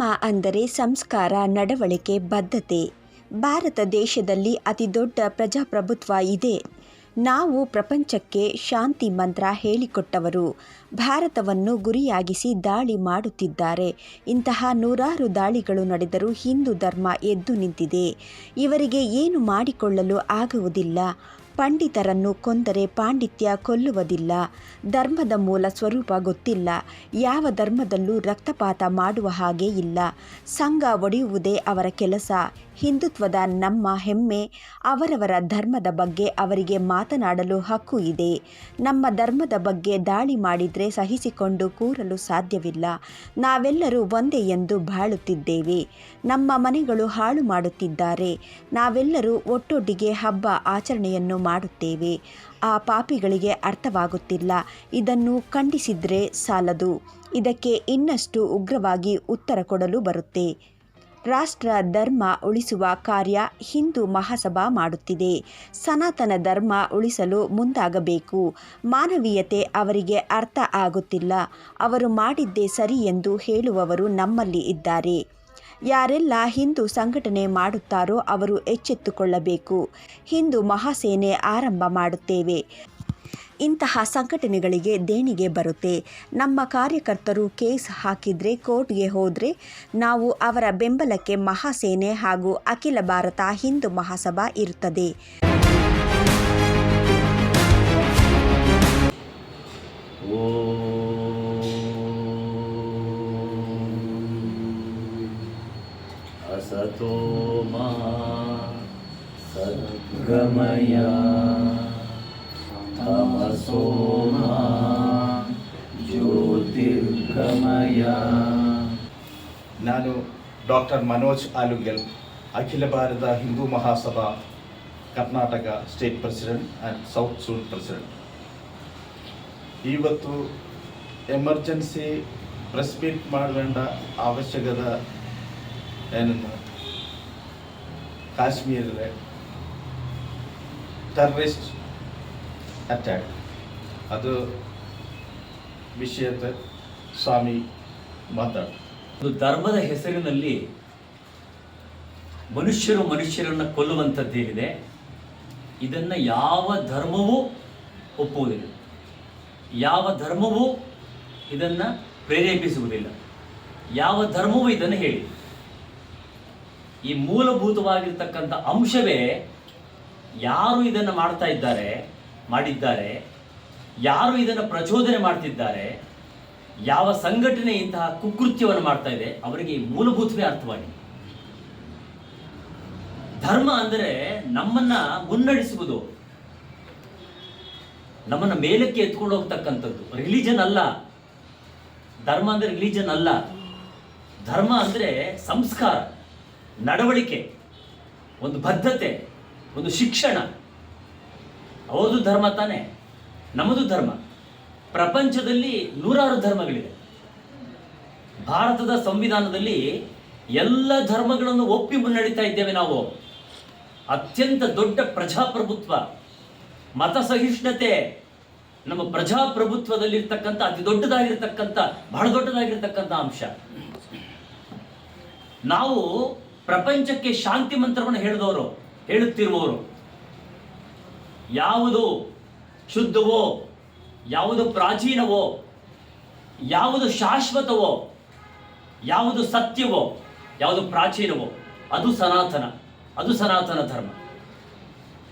ಧರ್ಮ ಅಂದರೆ ಸಂಸ್ಕಾರ, ನಡವಳಿಕೆ, ಬದ್ಧತೆ. ಭಾರತ ದೇಶದಲ್ಲಿ ಅತಿ ದೊಡ್ಡ ಪ್ರಜಾಪ್ರಭುತ್ವ ಇದೆ. ನಾವು ಪ್ರಪಂಚಕ್ಕೆ ಶಾಂತಿ ಮಂತ್ರ ಹೇಳಿಕೊಟ್ಟವರು. ಭಾರತವನ್ನು ಗುರಿಯಾಗಿಸಿ ದಾಳಿ ಮಾಡುತ್ತಿದ್ದಾರೆ. ಇಂತಹ ನೂರಾರು ದಾಳಿಗಳು ನಡೆದರೂ ಹಿಂದೂ ಧರ್ಮ ಎದ್ದು ನಿಂತಿದೆ. ಇವರಿಗೆ ಏನು ಮಾಡಿಕೊಳ್ಳಲು ಆಗುವುದಿಲ್ಲ. ಪಂಡಿತರನ್ನು ಕೊಂದರೆ ಪಾಂಡಿತ್ಯ ಕೊಲ್ಲುವುದಿಲ್ಲ. ಧರ್ಮದ ಮೂಲ ಸ್ವರೂಪ ಗೊತ್ತಿಲ್ಲ. ಯಾವ ಧರ್ಮದಲ್ಲೂ ರಕ್ತಪಾತ ಮಾಡುವ ಹಾಗೆ ಇಲ್ಲ. ಸಂಘ ಒಡೆಯುವುದೇ ಅವರ ಕೆಲಸ. ಹಿಂದುತ್ವದ ನಮ್ಮ ಹೆಮ್ಮೆ, ಅವರವರ ಧರ್ಮದ ಬಗ್ಗೆ ಅವರಿಗೆ ಮಾತನಾಡಲು ಹಕ್ಕು ಇದೆ. ನಮ್ಮ ಧರ್ಮದ ಬಗ್ಗೆ ದಾಳಿ ಮಾಡಿದರೆ ಸಹಿಸಿಕೊಂಡು ಕೂರಲು ಸಾಧ್ಯವಿಲ್ಲ. ನಾವೆಲ್ಲರೂ ಒಂದೇ ಎಂದು ಬಾಳುತ್ತಿದ್ದೇವೆ. ನಮ್ಮ ಮನೆಗಳು ಹಾಳು ಮಾಡುತ್ತಿದ್ದಾರೆ. ನಾವೆಲ್ಲರೂ ಒಟ್ಟೊಟ್ಟಿಗೆ ಹಬ್ಬ ಆಚರಣೆಯನ್ನು ಮಾಡುತ್ತೇವೆ. ಆ ಪಾಪಿಗಳಿಗೆ ಅರ್ಥವಾಗುತ್ತಿಲ್ಲ. ಇದನ್ನು ಖಂಡಿಸಿದ್ರೆ ಸಾಲದು. ಇದಕ್ಕೆ ಇನ್ನಷ್ಟು ಉಗ್ರವಾಗಿ ಉತ್ತರ ಕೊಡಲು ಬರುತ್ತೆ. ರಾಷ್ಟ್ರ ಧರ್ಮ ಉಳಿಸುವ ಕಾರ್ಯ ಹಿಂದೂ ಮಹಾಸಭಾ ಮಾಡುತ್ತಿದೆ. ಸನಾತನ ಧರ್ಮ ಉಳಿಸಲು ಮುಂದಾಗಬೇಕು. ಮಾನವೀಯತೆ ಅವರಿಗೆ ಅರ್ಥ ಆಗುತ್ತಿಲ್ಲ. ಅವರು ಮಾಡಿದ್ದೇ ಸರಿ ಎಂದು ಹೇಳುವವರು ನಮ್ಮಲ್ಲಿ ಇದ್ದಾರೆ. ಯಾರೆಲ್ಲ ಹಿಂದೂ ಸಂಘಟನೆ ಮಾಡುತ್ತಾರೋ ಅವರು ಎಚ್ಚೆತ್ತುಕೊಳ್ಳಬೇಕು. ಹಿಂದೂ ಮಹಾಸೇನೆ ಆರಂಭ ಮಾಡುತ್ತೇವೆ. ಇಂತಹ ಸಂಘಟನೆಗಳಿಗೆ ದೇಣಿಗೆ ಬರುತ್ತೆ ನಮ್ಮ ಕಾರ್ಯಕರ್ತರು ಕೇಸ್ ಹಾಕಿದರೆ ಕೋರ್ಟ್ಗೆ ಹೋದರೆ ನಾವು ಅವರ ಬೆಂಬಲಕ್ಕೆ ಮಹಾಸೇನೆ ಹಾಗೂ ಅಖಿಲ ಭಾರತ ಹಿಂದೂ ಮಹಾಸಭಾ ಇರುತ್ತದೆ असतो मा सद्गमय तमसो मा ज्योतिर्गमय ನಾನು doctor Manoj Alugel Akhil Bharat Hindu Mahasabha Karnataka state president and south zone president ಇವತ್ತು ಎಮರ್ಜೆನ್ಸಿ ಪ್ರೆಸ್ ಮೀಟ್ ಮಾಡಬೇಡ ಅವಶ್ಯಕದ ಏನನ್ನು ಕಾಶ್ಮೀರದ ಟೆರರಿಸ್ಟ್ ಅಟ್ಯಾಕ್ ಅದು ವಿಷಯದ ಸ್ವಾಮಿ ಮಾತಾಡ ಒಂದು ಧರ್ಮದ ಹೆಸರಿನಲ್ಲಿ ಮನುಷ್ಯರು ಮನುಷ್ಯರನ್ನು ಕೊಲ್ಲುವಂಥದ್ದೇನಿದೆ, ಇದನ್ನು ಯಾವ ಧರ್ಮವೂ ಒಪ್ಪುವುದಿಲ್ಲ. ಯಾವ ಧರ್ಮವೂ ಇದನ್ನು ಪ್ರೇರೇಪಿಸುವುದಿಲ್ಲ. ಯಾವ ಧರ್ಮವೂ ಇದನ್ನು ಹೇಳಿ. ಈ ಮೂಲಭೂತವಾಗಿರ್ತಕ್ಕಂಥ ಅಂಶವೇ ಯಾರು ಇದನ್ನು ಮಾಡ್ತಾ ಇದ್ದಾರೆ ಮಾಡಿದ್ದಾರೆ, ಯಾರು ಇದನ್ನು ಪ್ರಚೋದನೆ ಮಾಡ್ತಿದ್ದಾರೆ, ಯಾವ ಸಂಘಟನೆ ಇಂತಹ ಕುಕೃತ್ಯವನ್ನು ಮಾಡ್ತಾ ಇದೆ, ಅವರಿಗೆ ಮೂಲಭೂತವೇ ಅರ್ಥವಾಗಿದೆ. ಧರ್ಮ ಅಂದರೆ ನಮ್ಮನ್ನ ಮುನ್ನಡೆಸುವುದು. ನಮ್ಮನ್ನ ಮೇಲಕ್ಕೆ ಎತ್ಕೊಂಡು ಹೋಗ್ತಕ್ಕಂಥದ್ದು. ರಿಲಿಜನ್ ಅಲ್ಲ. ಧರ್ಮ ಅಂದ್ರೆ ರಿಲಿಜನ್ ಅಲ್ಲ. ಧರ್ಮ ಅಂದ್ರೆ ಸಂಸ್ಕಾರ, ನಡವಳಿಕೆ, ಒಂದು ಬದ್ಧತೆ ಒಂದು ಶಿಕ್ಷಣ. ಹೌದು ಧರ್ಮ ತಾನೇ. ನಮ್ಮದು ಧರ್ಮ. ಪ್ರಪಂಚದಲ್ಲಿ ನೂರಾರು ಧರ್ಮಗಳಿದೆ. ಭಾರತದ ಸಂವಿಧಾನದಲ್ಲಿ ಎಲ್ಲ ಧರ್ಮಗಳನ್ನು ಒಪ್ಪಿ ಮುನ್ನಡೀತಾ ಇದ್ದೇವೆ ನಾವು. ಅತ್ಯಂತ ದೊಡ್ಡ ಪ್ರಜಾಪ್ರಭುತ್ವ ಮತ ಸಹಿಷ್ಣುತೆ ನಮ್ಮ ಪ್ರಜಾಪ್ರಭುತ್ವದಲ್ಲಿರ್ತಕ್ಕಂಥ, ಅತಿ ದೊಡ್ಡದಾಗಿರ್ತಕ್ಕಂಥ, ಬಹಳ ದೊಡ್ಡದಾಗಿರ್ತಕ್ಕಂಥ ಅಂಶ. ನಾವು ಪ್ರಪಂಚಕ್ಕೆ ಶಾಂತಿ ಮಂತ್ರವನ್ನು ಹೇಳಿದವರು, ಹೇಳುತ್ತಿರುವವರು. ಯಾವುದು ಶುದ್ಧವೋ, ಯಾವುದು ಪ್ರಾಚೀನವೋ, ಯಾವುದು ಶಾಶ್ವತವೋ, ಯಾವುದು ಸತ್ಯವೋ, ಯಾವುದು ಪ್ರಾಚೀನವೋ, ಅದು ಸನಾತನ ಅದು ಸನಾತನ ಧರ್ಮ.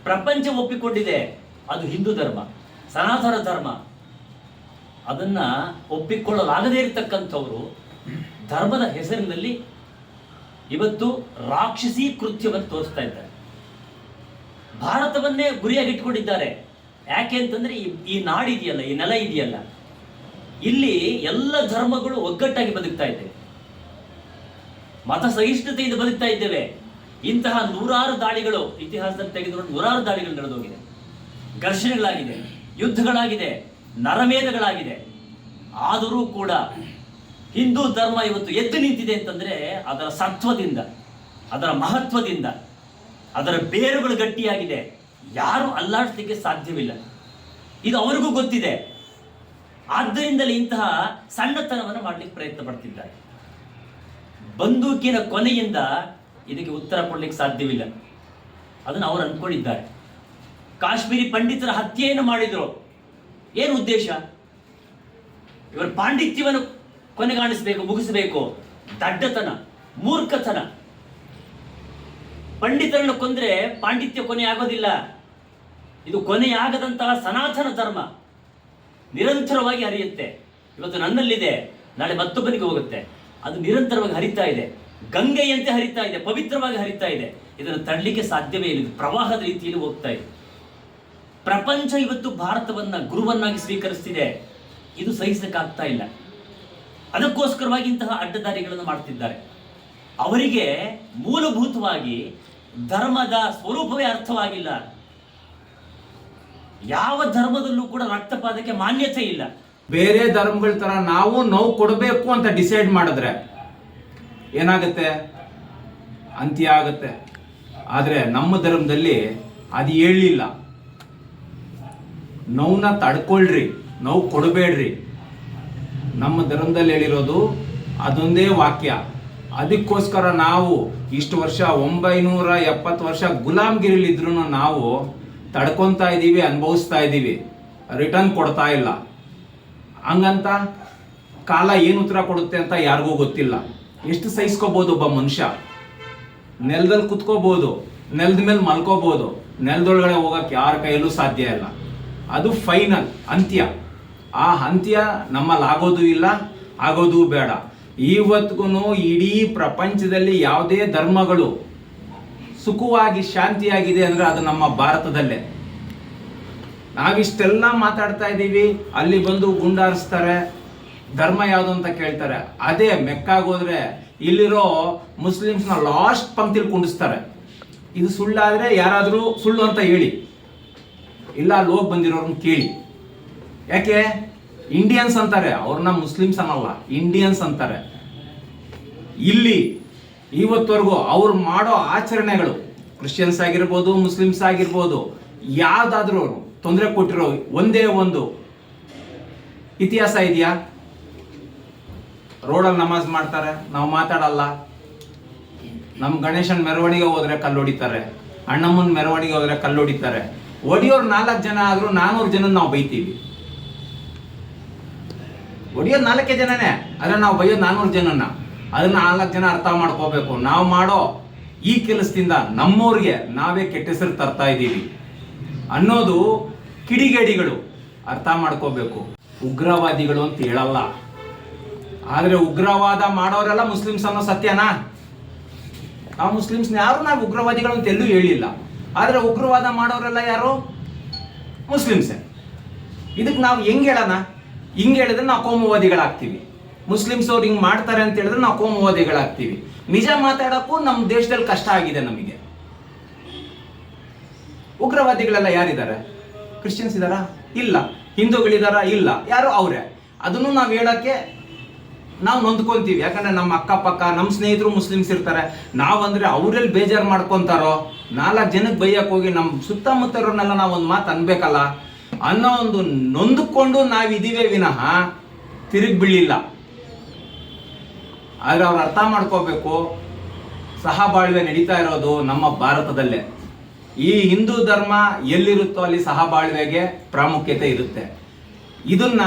ಪ್ರಪಂಚ ಒಪ್ಪಿಕೊಂಡಿದೆ, ಅದು ಹಿಂದೂ ಧರ್ಮ, ಸನಾತನ ಧರ್ಮ. ಅದನ್ನ ಒಪ್ಪಿಕೊಳ್ಳಲಾಗದೇ ಇರತಕ್ಕಂಥವರು ಧರ್ಮದ ಹೆಸರಿನಲ್ಲಿ ಇವತ್ತು ರಾಕ್ಷಸಿ ಕೃತ್ಯವನ್ನು ತೋರಿಸ್ತಾ ಇದ್ದಾರೆ. ಭಾರತವನ್ನೇ ಗುರಿಯಾಗಿಟ್ಕೊಂಡಿದ್ದಾರೆ ಯಾಕೆ ಅಂತಂದ್ರೆ ಈ ಈ ನಾಡಿದೆಯಲ್ಲ, ಈ ನೆಲ ಇದೆಯಲ್ಲ. ಇಲ್ಲಿ ಎಲ್ಲ ಧರ್ಮಗಳು ಒಗ್ಗಟ್ಟಾಗಿ ಬದುಕ್ತಾ ಇದ್ದೇವೆ ಮತ ಸಹಿಷ್ಣುತೆಯಿಂದ ಬದುಕ್ತಾ ಇದ್ದೇವೆ. ಇಂತಹ ನೂರಾರು ದಾಳಿಗಳು ಇತಿಹಾಸದಲ್ಲಿ ತೆಗೆದುಕೊಂಡು ನೂರಾರು ದಾಳಿಗಳು ನಡೆದೋಗಿದೆ. ಘರ್ಷಣೆಗಳಾಗಿದೆ, ಯುದ್ಧಗಳಾಗಿದೆ, ನರಮೇಧಗಳಾಗಿದೆ. ಆದರೂ ಕೂಡ ಹಿಂದೂ ಧರ್ಮ ಇವತ್ತು ಎದ್ದು ನಿಂತಿದೆ ಅಂತಂದ್ರೆ ಅದರ ಸತ್ವದಿಂದ, ಅದರ ಮಹತ್ವದಿಂದ ಅದರ ಬೇರುಗಳು ಗಟ್ಟಿಯಾಗಿದೆ. ಯಾರು ಅಲ್ಲಾಡಿಸ್ಲಿಕ್ಕೆ ಸಾಧ್ಯವಿಲ್ಲ. ಇದು ಅವರಿಗೂ ಗೊತ್ತಿದೆ. ಆದ್ದರಿಂದಲೇ ಇಂತಹ ಸಣ್ಣತನವನ್ನು ಮಾಡಲಿಕ್ಕೆ ಪ್ರಯತ್ನ ಪಡ್ತಿದ್ದಾರೆ. ಬಂದೂಕಿನ ಕೊನೆಯಿಂದ ಇದಕ್ಕೆ ಉತ್ತರ ಕೊಡಲಿಕ್ಕೆ ಸಾಧ್ಯವಿಲ್ಲ. ಅದನ್ನು ಅವರು ಅಂದ್ಕೊಂಡಿದ್ದಾರೆ ಕಾಶ್ಮೀರಿ ಪಂಡಿತರ ಹತ್ಯೆಯನ್ನು ಮಾಡಿದ್ರು. ಏನು ಉದ್ದೇಶ? ಇವರ ಪಾಂಡಿತ್ಯವನ್ನು ಕೊನೆಗಾಣಿಸಬೇಕು, ಮುಗಿಸಬೇಕು. ದಡ್ಡತನ, ಮೂರ್ಖತನ. ಪಂಡಿತರನ್ನು ಕೊಂದ್ರೆ ಪಾಂಡಿತ್ಯ ಕೊನೆ ಆಗೋದಿಲ್ಲ. ಇದು ಕೊನೆಯಾಗದಂತಹ ಸನಾತನ ಧರ್ಮ. ನಿರಂತರವಾಗಿ ಹರಿಯುತ್ತೆ. ಇವತ್ತು ನನ್ನಲ್ಲಿದೆ, ನಾಳೆ ಮತ್ತೊಬ್ಬನಿಗೆ ಹೋಗುತ್ತೆ. ಅದು ನಿರಂತರವಾಗಿ ಹರಿತಾ ಇದೆ. ಗಂಗೆಯಂತೆ ಹರಿತಾ ಇದೆ, ಪವಿತ್ರವಾಗಿ ಹರಿತಾ ಇದೆ. ಇದನ್ನು ತಡಲಿಕ್ಕೆ ಸಾಧ್ಯವೇ ಇಲ್ಲ. ಪ್ರವಾಹದ ರೀತಿಯಲ್ಲಿ ಹೋಗ್ತಾ ಇದೆ. ಪ್ರಪಂಚ ಇವತ್ತು ಭಾರತವನ್ನ ಗುರುವನ್ನಾಗಿ ಸ್ವೀಕರಿಸ್ತಿದೆ. ಇದು ಸಹಿಸಕ್ಕಾಗ್ತಾ ಇಲ್ಲ. ಅದಕ್ಕೋಸ್ಕರವಾಗಿ ಇಂತಹ ಅಡ್ಡದಾರಿಗಳನ್ನು ಮಾಡ್ತಿದ್ದಾರೆ. ಅವರಿಗೆ ಮೂಲಭೂತವಾಗಿ ಧರ್ಮದ ಸ್ವರೂಪವೇ ಅರ್ಥವಾಗಿಲ್ಲ. ಯಾವ ಧರ್ಮದಲ್ಲೂ ಕೂಡ ರಕ್ತಪಾತಕ್ಕೆ ಮಾನ್ಯತೆ ಇಲ್ಲ. ಬೇರೆ ಧರ್ಮಗಳ ತರ ನಾವು ನೋವು ಕೊಡಬೇಕು ಅಂತ ಡಿಸೈಡ್ ಮಾಡಿದ್ರೆ ಏನಾಗುತ್ತೆ? ಅಂತ್ಯ ಆಗುತ್ತೆ. ಆದರೆ ನಮ್ಮ ಧರ್ಮದಲ್ಲಿ ಅದು ಹೇಳಿಲ್ಲ ನೋವನ್ನ ತಡ್ಕೊಳ್ರಿ, ನೋವು ಕೊಡಬೇಡ್ರಿ. ನಮ್ಮ ಧರ್ಮದಲ್ಲಿ ಹೇಳಿರೋದು ಅದೊಂದೇ ವಾಕ್ಯ. ಅದಕ್ಕೋಸ್ಕರ ನಾವು ಇಷ್ಟು ವರ್ಷ ಒಂಬೈನೂರ ಎಪ್ಪತ್ತು ವರ್ಷ ಗುಲಾಮ್ಗಿರಿಲಿದ್ರು ನಾವು ತಡ್ಕೊತಾ ಇದ್ದೀವಿ, ಅನುಭವಿಸ್ತಾ ಇದ್ದೀವಿ. ರಿಟರ್ನ್ ಕೊಡ್ತಾ ಇಲ್ಲ. ಹಂಗಂತ ಕಾಲ ಏನು ಉತ್ತರ ಕೊಡುತ್ತೆ ಅಂತ ಯಾರಿಗೂ ಗೊತ್ತಿಲ್ಲ. ಎಷ್ಟು ಸಹಿಸ್ಕೋಬೋದು ಒಬ್ಬ ಮನುಷ್ಯ? ನೆಲದಲ್ಲಿ ಕುತ್ಕೋಬೋದು, ನೆಲದ ಮೇಲೆ ಮಲ್ಕೋಬೋದು, ನೆಲದೊಳಗಡೆ ಹೋಗಕ್ಕೆ ಯಾರ ಕೈಯಲ್ಲೂ ಸಾಧ್ಯ ಇಲ್ಲ. ಅದು ಫೈನಲ್ ಅಂತ್ಯ. ಆ ಅಂತ್ಯ ನಮ್ಮಲ್ಲಿ ಆಗೋದು ಇಲ್ಲ, ಆಗೋದು ಬೇಡ. ಇವತ್ತಿಗೂ ಇಡೀ ಪ್ರಪಂಚದಲ್ಲಿ ಯಾವುದೇ ಧರ್ಮಗಳು ಸುಖವಾಗಿ ಶಾಂತಿಯಾಗಿದೆ ಅಂದ್ರೆ ಅದು ನಮ್ಮ ಭಾರತದಲ್ಲೇ. ನಾವಿಷ್ಟೆಲ್ಲ ಮಾತಾಡ್ತಾ ಇದ್ದೀವಿ, ಅಲ್ಲಿ ಬಂದು ಗುಂಡಾರಿಸ್ತಾರೆ, ಧರ್ಮ ಯಾವುದು ಅಂತ ಕೇಳ್ತಾರೆ. ಅದೇ ಮೆಕ್ಕಾಗೋದ್ರೆ ಇಲ್ಲಿರೋ ಮುಸ್ಲಿಮ್ಸ್ನ ಲಾಸ್ಟ್ ಪಂಕ್ತಿಲಿ ಕುಂಡಿಸ್ತಾರೆ. ಇದು ಸುಳ್ಳಾದ್ರೆ ಯಾರಾದರೂ ಸುಳ್ಳು ಅಂತ ಹೇಳಿ. ಇಲ್ಲ ಅಲ್ಲಿ ಹೋಗಿ ಬಂದಿರೋರ್ನ ಕೇಳಿ. ಯಾಕೆ? ಇಂಡಿಯನ್ಸ್ ಅಂತಾರೆ, ಅವ್ರನ್ನ ಮುಸ್ಲಿಮ್ಸ್ ಅನ್ನಲ್ಲ ಇಂಡಿಯನ್ಸ್ ಅಂತಾರೆ. ಇಲ್ಲಿ ಇವತ್ತವರೆಗೂ ಅವ್ರು ಮಾಡೋ ಆಚರಣೆಗಳು ಕ್ರಿಶ್ಚಿಯನ್ಸ್ ಆಗಿರ್ಬೋದು ಮುಸ್ಲಿಮ್ಸ್ ಆಗಿರ್ಬೋದು, ಯಾವ್ದಾದ್ರೂ ತೊಂದರೆ ಕೊಟ್ಟಿರೋ ಒಂದೇ ಒಂದು ಇತಿಹಾಸ ಇದೆಯಾ? ರೋಡಲ್ಲಿ ನಮಾಜ್ ಮಾಡ್ತಾರೆ, ನಾವು ಮಾತಾಡಲ್ಲ. ನಮ್ಮ ಗಣೇಶನ್ ಮೆರವಣಿಗೆ ಹೋದ್ರೆ ಕಲ್ಲು ಹೊಡಿತಾರೆ ಅಣ್ಣಮ್ಮನ ಮೆರವಣಿಗೆ ಹೋದ್ರೆ ಕಲ್ಲು ಹೊಡಿತಾರೆ ಒಡಿಯೋರು ನಾಲ್ಕು ಜನ ಆದ್ರೂ ನಾನೂರು ಜನ ನಾವು ಬೈತೀವಿ. ಹೊಡಿಯೋದು ನಾಲ್ಕೇ ಜನನೇ, ಆದ್ರೆ ನಾವು ಬೈಯೋದು ನಾನ್ನೂರು ಜನನ ಅದನ್ನ ನಾಲ್ಕು ಜನ ಅರ್ಥ ಮಾಡ್ಕೋಬೇಕು. ನಾವು ಮಾಡೋ ಈ ಕೆಲಸದಿಂದ ನಮ್ಮವ್ರಿಗೆ ನಾವೇ ಕೆಟ್ಟ ಹೆಸರು ತರ್ತಾ ಇದ್ದೀವಿ. ಅನ್ನೋದು ಕಿಡಿಗೇಡಿಗಳು ಅರ್ಥ ಮಾಡ್ಕೋಬೇಕು. ಉಗ್ರವಾದಿಗಳು ಅಂತ ಹೇಳಲ್ಲ. ಆದ್ರೆ ಉಗ್ರವಾದ ಮಾಡೋರೆಲ್ಲ ಮುಸ್ಲಿಮ್ಸ್ ಅನ್ನೋ ಸತ್ಯನಾ? ನಾವು ಮುಸ್ಲಿಮ್ಸ್ ಯಾರು ನಾವು ಉಗ್ರವಾದಿಗಳು ಅಂತ ಎಲ್ಲೂ ಹೇಳಿಲ್ಲ. ಆದ್ರೆ ಉಗ್ರವಾದ ಮಾಡೋರೆಲ್ಲ ಯಾರು? ಮುಸ್ಲಿಮ್ಸೇ. ಇದಕ್ಕೆ ನಾವು ಹೆಂಗ್ ಹೇಳೋಣ? ಹಿಂಗ್ ಹೇಳಿದ್ರೆ ನಾವು ಕೋಮುವಾದಿಗಳಾಗ್ತೀವಿ. ಮುಸ್ಲಿಮ್ಸ್ ಅವ್ರು ಹಿಂಗೆ ಮಾಡ್ತಾರೆ ಅಂತ ಹೇಳಿದ್ರೆ ನಾವು ಕೋಮುವಾದಿಗಳಾಗ್ತೀವಿ. ನಿಜ ಮಾತಾಡಕ್ಕೂ ನಮ್ಮ ದೇಶದಲ್ಲಿ ಕಷ್ಟ ಆಗಿದೆ ನಮಗೆ. ಉಗ್ರವಾದಿಗಳೆಲ್ಲ ಯಾರಿದ್ದಾರೆ? ಕ್ರಿಶ್ಚಿಯನ್ಸ್ ಇದ್ದಾರಾ? ಇಲ್ಲ. ಹಿಂದೂಗಳಿದಾರಾ? ಇಲ್ಲ. ಯಾರು? ಅವರೇ. ಅದನ್ನು ನಾವು ಹೇಳೋಕ್ಕೆ ನಾವು ನೊಂದ್ಕೊಂತೀವಿ. ಯಾಕಂದ್ರೆ ನಮ್ಮ ಅಕ್ಕಪಕ್ಕ ನಮ್ಮ ಸ್ನೇಹಿತರು ಮುಸ್ಲಿಮ್ಸ್ ಇರ್ತಾರೆ. ನಾವಂದ್ರೆ ಅವರೆಲ್ಲಿ ಬೇಜಾರು ಮಾಡ್ಕೊಂತಾರೋ? ನಾಲ್ಕು ಜನಕ್ಕೆ ಬೈಯಕ್ಕೆ ಹೋಗಿ ನಮ್ಮ ಸುತ್ತಮುತ್ತ ಇರೋರ್ನೆಲ್ಲ ನಾವು ಒಂದು ಮಾತು ಅನ್ಬೇಕಲ್ಲ? ಅನ್ನೋ ಒಂದು ನೊಂದುಕೊಂಡು ನಾವಿದ್ದೀವಿ ವಿನಃ ತಿರುಗಿ ಬೀಳಿಲ್ಲ. ಆದರೆ ಅವ್ರು ಅರ್ಥ ಮಾಡ್ಕೋಬೇಕು ಸಹಬಾಳ್ವೆ ನಡೀತಾ ಇರೋದು ನಮ್ಮ ಭಾರತದಲ್ಲೇ. ಈ ಹಿಂದೂ ಧರ್ಮ ಎಲ್ಲಿರುತ್ತೋ ಅಲ್ಲಿ ಸಹಬಾಳ್ವೆಗೆ ಪ್ರಾಮುಖ್ಯತೆ ಇರುತ್ತೆ. ಇದನ್ನ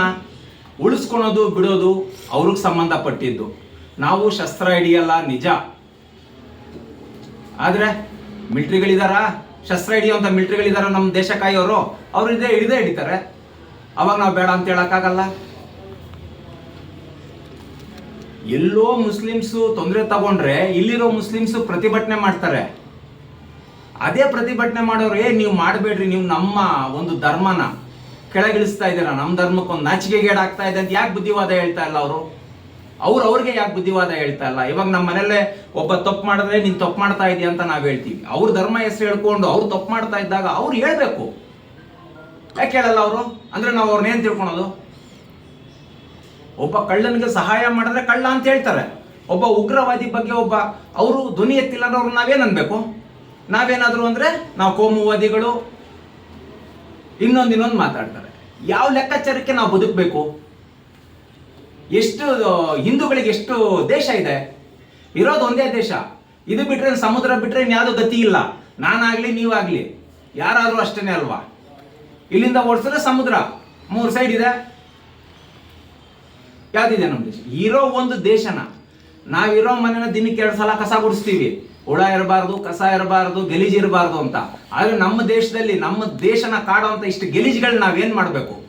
ಉಳಿಸ್ಕೊಳೋದು, ಬಿಡೋದು ಅವ್ರಿಗೆ ಸಂಬಂಧಪಟ್ಟಿದ್ದು. ನಾವು ಶಸ್ತ್ರ ಹಿಡಿಯಲ್ಲ ನಿಜ. ಆದರೆ ಮಿಲ್ಟ್ರಿಗಳಿದಾರ? ಶಸ್ತ್ರ ಹಿಡಿಯುವಂತ ಮಿಲ್ಟ್ರಿಗಳಿದ್ದಾರೆ ನಮ್ಮ ದೇಶ ಕಾಯೋರು, ಅವ್ರು ಇದೇ ಹಿಡಿದೇ ಹಿಡಿತಾರೆ. ಅವಾಗ ನಾವು ಬೇಡ ಅಂತ ಹೇಳೋಕ್ಕಾಗಲ್ಲ. ಎಲ್ಲೋ ಮುಸ್ಲಿಮ್ಸು ತೊಂದರೆ ತಗೊಂಡ್ರೆ ಇಲ್ಲಿರೋ ಮುಸ್ಲಿಮ್ಸು ಪ್ರತಿಭಟನೆ ಮಾಡ್ತಾರೆ. ಅದೇ ಪ್ರತಿಭಟನೆ ಮಾಡೋರು ಏ ನೀವು ಮಾಡಬೇಡ್ರಿ, ನೀವು ನಮ್ಮ ಒಂದು ಧರ್ಮನ ಕೆಳಗಿಳಿಸ್ತಾ ಇದ್ದೀರಾ ನಮ್ಮ ಧರ್ಮಕ್ಕೊಂದು ನಾಚಿಕೆಗೇಡಾಗ್ತಾ ಇದೆ ಅಂತ ಯಾಕೆ ಬುದ್ಧಿವಾದ ಹೇಳ್ತಾ ಇಲ್ಲ ಅವರು? ಅವ್ರು ಅವ್ರಿಗೆ ಯಾಕೆ ಬುದ್ಧಿವಾದ ಹೇಳ್ತಾ ಇಲ್ಲ? ಇವಾಗ ನಮ್ಮ ಮನೆಯಲ್ಲೇ ಒಬ್ಬ ತಪ್ಪು ಮಾಡಿದ್ರೆ ನೀನು ತಪ್ಪು ಮಾಡ್ತಾ ಇದೀಯ ಅಂತ ನಾವು ಹೇಳ್ತೀವಿ. ಅವ್ರ ಧರ್ಮ ಹೆಸರು ಹೇಳ್ಕೊಂಡು ಅವ್ರು ತಪ್ಪು ಮಾಡ್ತಾ ಇದ್ದಾಗ ಅವ್ರು ಹೇಳಬೇಕು. ಯಾಕೆ ಹೇಳಲ್ಲ ಅವರು? ಅಂದ್ರೆ ನಾವು ಅವ್ರನ್ನೇನ್ ತಿಳ್ಕೊಳೋದು? ಒಬ್ಬ ಕಳ್ಳನಿಗೆ ಸಹಾಯ ಮಾಡಿದ್ರೆ ಕಳ್ಳ ಅಂತ ಹೇಳ್ತಾರೆ. ಒಬ್ಬ ಉಗ್ರವಾದಿ ಬಗ್ಗೆ ಒಬ್ಬ ಅವರು ಧ್ವನಿ ಎತ್ತಿಲ್ಲ ನಾವೇನು ನಾವೇನ್ ಅನ್ಬೇಕು? ನಾವೇನಾದ್ರು ಅಂದ್ರೆ ನಾವು ಕೋಮುವಾದಿಗಳು ಇನ್ನೊಂದು ಇನ್ನೊಂದು ಮಾತಾಡ್ತಾರೆ. ಯಾವ ಲೆಕ್ಕಾಚಾರಕ್ಕೆ ನಾವು ಬದುಕಬೇಕು? ಎಷ್ಟು ಹಿಂದೂಗಳಿಗೆ ಎಷ್ಟು ದೇಶ ಇದೆ? ಇರೋದು ಒಂದೇ ದೇಶ. ಇದು ಬಿಟ್ರೆ ಸಮುದ್ರ ಬಿಟ್ರೆ ಇನ್ಯಾವುದೋ ಗತಿ ಇಲ್ಲ. ನಾನಾಗ್ಲಿ, ನೀವಾಗ್ಲಿ. ಯಾರಾದರೂ ಅಷ್ಟೇನೆ ಅಲ್ವಾ? ಇಲ್ಲಿಂದ ಓಡಿಸಿದ್ರೆ ಸಮುದ್ರ. ಮೂರು ಸೈಡ್ ಇದೆ. ಯಾವ್ದಿದೆ ನಮ್ಮ ದೇಶ? ಇರೋ ಒಂದು ದೇಶನ. ನಾವಿರೋ ಮನೇನ ದಿನಕ್ಕೆ ಎರಡು ಸಲ ಕಸ ಗುಡಿಸ್ತೀವಿ. ಹುಳ ಇರಬಾರ್ದು, ಕಸ ಇರಬಾರ್ದು, ಗಲೀಜು ಇರಬಾರ್ದು ಅಂತ. ಆದರೆ ನಮ್ಮ ದೇಶದಲ್ಲಿ, ನಮ್ಮ ದೇಶನ ಕಾಡುವಂತ ಇಷ್ಟು ಗಲೀಜುಗಳು ನಾವೇನು ಮಾಡ್ಬೇಕು?